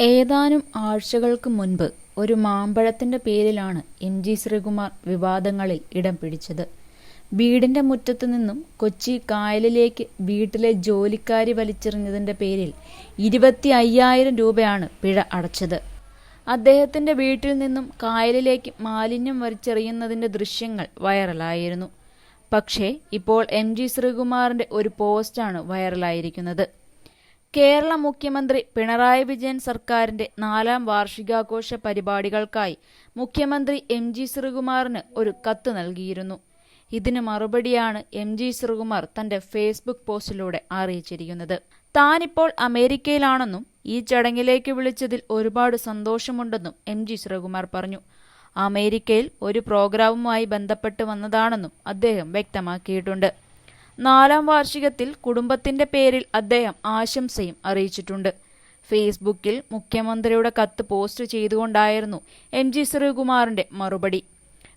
ഏതാനും ആഴ്ചകൾക്ക് മുൻപ് ഒരു മാമ്പഴത്തിന്റെ പേരിലാണ് എം ജി ശ്രീകുമാർ വിവാദങ്ങളിൽ ഇടം പിടിച്ചത്. വീടിന്റെ മുറ്റത്തു നിന്നും കൊച്ചി കായലിലേക്ക് വീട്ടിലെ ജോലിക്കാരി വലിച്ചെറിഞ്ഞതിന്റെ പേരിൽ ഇരുപത്തി അയ്യായിരം രൂപയാണ് പിഴ അടച്ചത്. അദ്ദേഹത്തിന്റെ വീട്ടിൽ നിന്നും കായലിലേക്ക് മാലിന്യം വലിച്ചെറിയുന്നതിന്റെ ദൃശ്യങ്ങൾ വൈറലായിരുന്നു. പക്ഷേ ഇപ്പോൾ എം ജി ശ്രീകുമാറിന്റെ ഒരു പോസ്റ്റാണ് വൈറലായിരിക്കുന്നത്. കേരള മുഖ്യമന്ത്രി പിണറായി വിജയൻ സർക്കാരിന്റെ നാലാം വാർഷികാഘോഷ പരിപാടികൾക്കായി മുഖ്യമന്ത്രി എം ജി ശ്രീകുമാറിന് ഒരു കത്ത് നൽകിയിരുന്നു. ഇതിന് മറുപടിയാണ് എം ജി ശ്രീകുമാർ തന്റെ ഫേസ്ബുക്ക് പോസ്റ്റിലൂടെ അറിയിച്ചിരിക്കുന്നത്. താനിപ്പോൾ അമേരിക്കയിലാണെന്നും ഈ ചടങ്ങിലേക്ക് വിളിച്ചതിൽ ഒരുപാട് സന്തോഷമുണ്ടെന്നും എം ജി ശ്രീകുമാർ പറഞ്ഞു. അമേരിക്കയിൽ ഒരു പ്രോഗ്രാമുമായി ബന്ധപ്പെട്ട് വന്നതാണെന്നും അദ്ദേഹം വ്യക്തമാക്കിയിട്ടുണ്ട്. നാലാം വാർഷികത്തിൽ കുടുംബത്തിന്റെ പേരിൽ അദ്ദേഹം ആശംസയും അറിയിച്ചിട്ടുണ്ട്. ഫേസ്ബുക്കിൽ മുഖ്യമന്ത്രിയുടെ കത്ത് പോസ്റ്റ് ചെയ്തുകൊണ്ടായിരുന്നു എം ജി ശ്രീകുമാറിന്റെ മറുപടി.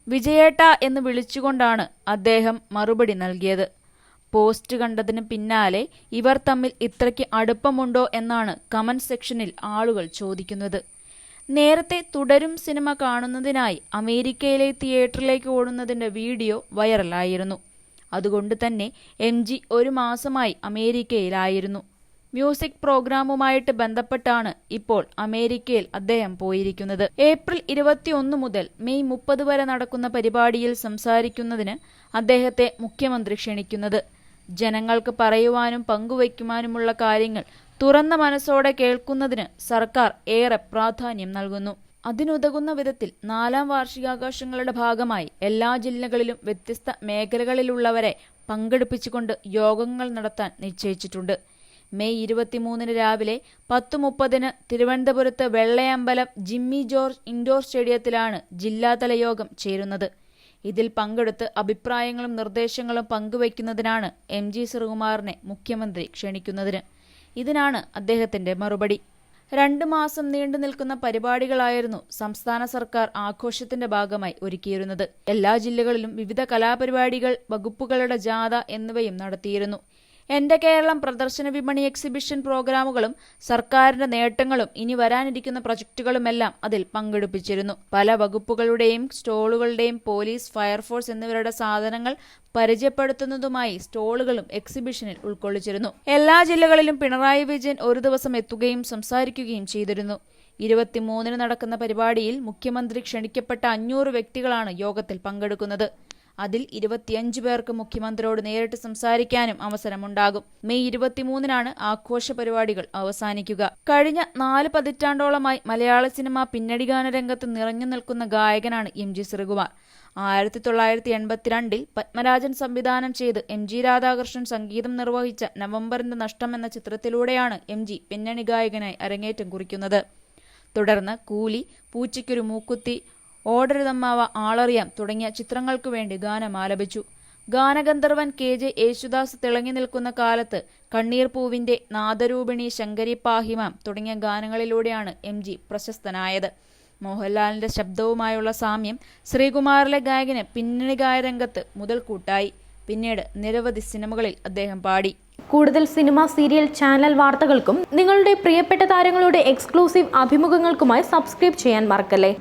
വിജയേട്ട എന്ന് വിളിച്ചുകൊണ്ടാണ് അദ്ദേഹം മറുപടി നൽകിയത്. പോസ്റ്റ് കണ്ടതിന് പിന്നാലെ ഇവർ തമ്മിൽ ഇത്രയ്ക്ക് അടുപ്പമുണ്ടോ എന്നാണ് കമന്റ് സെക്ഷനിൽ ആളുകൾ ചോദിക്കുന്നത്. നേരത്തെ തുടരും സിനിമ കാണുന്നതിനായി അമേരിക്കയിലെ തിയേറ്ററിലേക്ക് ഓടുന്നതിന്റെ വീഡിയോ വൈറലായിരുന്നു. അതുകൊണ്ട് തന്നെ എം ജി ഒരു മാസമായി അമേരിക്കയിലായിരുന്നു. മ്യൂസിക് പ്രോഗ്രാമുമായിട്ട് ബന്ധപ്പെട്ടാണ് ഇപ്പോൾ അമേരിക്കയിൽ അദ്ദേഹം പോയിരിക്കുന്നത്. ഏപ്രിൽ ഇരുപത്തിയൊന്ന് മുതൽ മെയ് മുപ്പത് വരെ നടക്കുന്ന പരിപാടിയിൽ സംസാരിക്കുന്നതിന് അദ്ദേഹത്തെ മുഖ്യമന്ത്രി ക്ഷണിക്കുന്നത്. ജനങ്ങൾക്ക് പറയുവാനും പങ്കുവയ്ക്കുവാനുമുള്ള കാര്യങ്ങൾ തുറന്ന മനസ്സോടെ കേൾക്കുന്നതിന് സർക്കാർ ഏറെ പ്രാധാന്യം നൽകുന്നു. അതിനുതകുന്ന വിധത്തിൽ നാലാം വാർഷികാഘോഷങ്ങളുടെ ഭാഗമായി എല്ലാ ജില്ലകളിലും വ്യത്യസ്ത മേഖലകളിലുള്ളവരെ പങ്കെടുപ്പിച്ചുകൊണ്ട് യോഗങ്ങൾ നടത്താൻ നിശ്ചയിച്ചിട്ടുണ്ട്. മെയ് ഇരുപത്തിമൂന്നിന് രാവിലെ പത്ത് മുപ്പതിന് തിരുവനന്തപുരത്ത് വെള്ളയമ്പലം ജിമ്മി ജോർജ് ഇൻഡോർ സ്റ്റേഡിയത്തിലാണ് ജില്ലാതല യോഗം ചേരുന്നത്. ഇതിൽ പങ്കെടുത്ത് അഭിപ്രായങ്ങളും നിർദ്ദേശങ്ങളും പങ്കുവയ്ക്കുന്നതിനാണ് എം ജി ശ്രീകുമാറിനെ മുഖ്യമന്ത്രി ക്ഷണിക്കുന്നതിന്. ഇതിനാണ് അദ്ദേഹത്തിന്റെ മറുപടി. രണ്ട് മാസം നീണ്ടു നിൽക്കുന്ന പരിപാടികളായിരുന്നു സംസ്ഥാന സർക്കാർ ആഘോഷത്തിന്റെ ഭാഗമായി ഒരുക്കിയിരുന്നത്. എല്ലാ ജില്ലകളിലും വിവിധ കലാപരിപാടികൾ വകുപ്പുകളുടെ ജാഥ എന്നിവയും നടത്തിയിരുന്നു. എന്റെ കേരളം പ്രദർശന വിപണി എക്സിബിഷൻ പ്രോഗ്രാമുകളും സർക്കാരിന്റെ നേട്ടങ്ങളും ഇനി വരാനിരിക്കുന്ന പ്രൊജക്ടുകളുമെല്ലാം അതിൽ പങ്കെടുപ്പിച്ചിരുന്നു. പല വകുപ്പുകളുടെയും സ്റ്റോളുകളുടെയും പോലീസ് ഫയർഫോഴ്സ് എന്നിവരുടെ സാധനങ്ങൾ പരിചയപ്പെടുത്തുന്നതുമായി സ്റ്റോളുകളും എക്സിബിഷനിൽ ഉൾക്കൊള്ളിച്ചിരുന്നു. എല്ലാ ജില്ലകളിലും പിണറായി വിജയൻ ഒരു ദിവസം എത്തുകയും സംസാരിക്കുകയും ചെയ്തിരുന്നു. ഇരുപത്തിമൂന്നിന് നടക്കുന്ന പരിപാടിയിൽ മുഖ്യമന്ത്രി ക്ഷണിക്കപ്പെട്ട അഞ്ഞൂറ് വ്യക്തികളാണ് യോഗത്തിൽ പങ്കെടുക്കുന്നത്. അതിൽ ഇരുപത്തിയഞ്ച് പേർക്ക് മുഖ്യമന്ത്രിയോട് നേരിട്ട് സംസാരിക്കാനും അവസരമുണ്ടാകും. മെയ് ഇരുപത്തിമൂന്നിനാണ് ആഘോഷ പരിപാടികൾ അവസാനിക്കുക. കഴിഞ്ഞ നാല് പതിറ്റാണ്ടോളമായി മലയാള സിനിമ പിന്നണി ഗാനരംഗത്ത് നിറഞ്ഞു നിൽക്കുന്ന ഗായകനാണ് എം ജി ശ്രീകുമാർ. ആയിരത്തി തൊള്ളായിരത്തി എൺപത്തിരണ്ടിൽ പത്മരാജൻ സംവിധാനം ചെയ്ത് എം ജി രാധാകൃഷ്ണൻ സംഗീതം നിർവഹിച്ച നവംബറിന്റെ നഷ്ടം എന്ന ചിത്രത്തിലൂടെയാണ് എം ജി പിന്നണി ഗായകനായി അരങ്ങേറ്റം കുറിക്കുന്നത്. തുടർന്ന് കൂലി പൂച്ചയ്ക്കൊരു മൂക്കുത്തി ഓടരുതമ്മാവ ആളറിയാം തുടങ്ങിയ ചിത്രങ്ങൾക്കു വേണ്ടി ഗാനം ആലപിച്ചു. ഗാനഗന്ധർവൻ കെ ജെ യേശുദാസ് തിളങ്ങി നിൽക്കുന്ന കാലത്ത് കണ്ണീർ പൂവിന്റെ നാദരൂപിണി ശങ്കരി പാഹിമാം തുടങ്ങിയ ഗാനങ്ങളിലൂടെയാണ് എം ജി പ്രശസ്തനായത്. മോഹൻലാലിന്റെ ശബ്ദവുമായുള്ള സാമ്യം ശ്രീകുമാറിലെ ഗായകന് പിന്നണി ഗായരംഗത്ത് മുതൽക്കൂട്ടായി. പിന്നീട് നിരവധി സിനിമകളിൽ അദ്ദേഹം പാടി. കൂടുതൽ സിനിമ സീരിയൽ ചാനൽ വാർത്തകൾക്കും നിങ്ങളുടെ പ്രിയപ്പെട്ട താരങ്ങളുടെ എക്സ്ക്ലൂസീവ് അഭിമുഖങ്ങൾക്കുമായി സബ്സ്ക്രൈബ് ചെയ്യാൻ മറക്കല്ലേ?